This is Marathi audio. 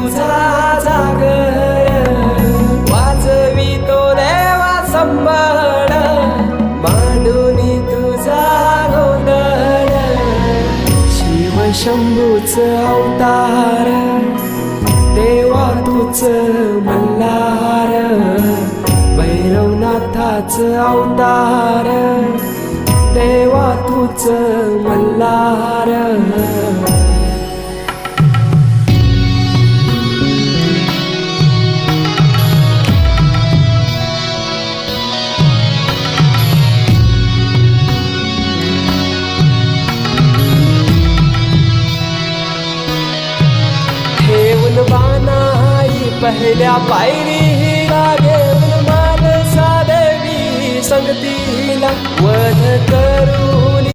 तुझा जागर. वाचवी तो देवा संबळ. मांडून तुझा गोंधळ. शिव शंभूच अवतार. देवा तूच मल्हार. भैरवनाथाच अवतार. देवा तूच मल्हार. ठेवून बानाई पहिल्या पायरी लागेल माल साधवी संगतीला वध करू.